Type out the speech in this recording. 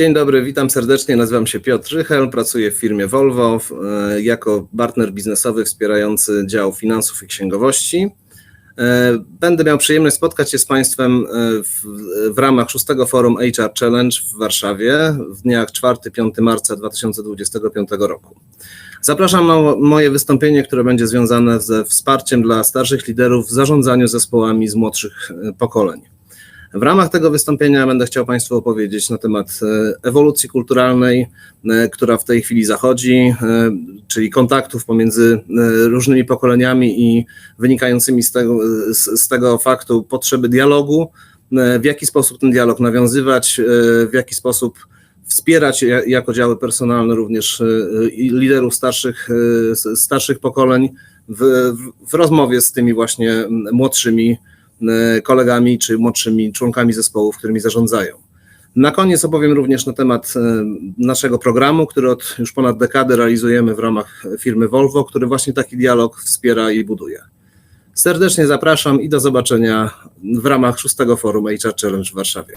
Dzień dobry, witam serdecznie. Nazywam się Piotr Rychel, pracuję w firmie Volvo e, jako partner biznesowy wspierający dział finansów i księgowości. E, Będę miał przyjemność spotkać się z Państwem e, w, w ramach szóstego forum HR Challenge w Warszawie w dniach 4-5 marca 2025 roku. Zapraszam na moje wystąpienie, które będzie związane ze wsparciem dla starszych liderów w zarządzaniu zespołami z młodszych pokoleń. W ramach tego wystąpienia będę chciał Państwu opowiedzieć na temat e, ewolucji kulturalnej, e, która w tej chwili zachodzi, e, czyli kontaktów pomiędzy różnymi pokoleniami i wynikającymi z tego, z, z tego faktu potrzeby dialogu, w jaki sposób ten dialog nawiązywać, w jaki sposób wspierać ja- jako działy personalne również liderów starszych, starszych pokoleń w, w, rozmowie z tymi właśnie młodszymi kolegami czy młodszymi członkami zespołów, którymi zarządzają. Na koniec opowiem również na temat e, naszego programu, który od już ponad dekady realizujemy w ramach firmy Volvo, który właśnie taki dialog wspiera i buduje. Serdecznie zapraszam i do zobaczenia w ramach szóstego forum HR Challenge w Warszawie.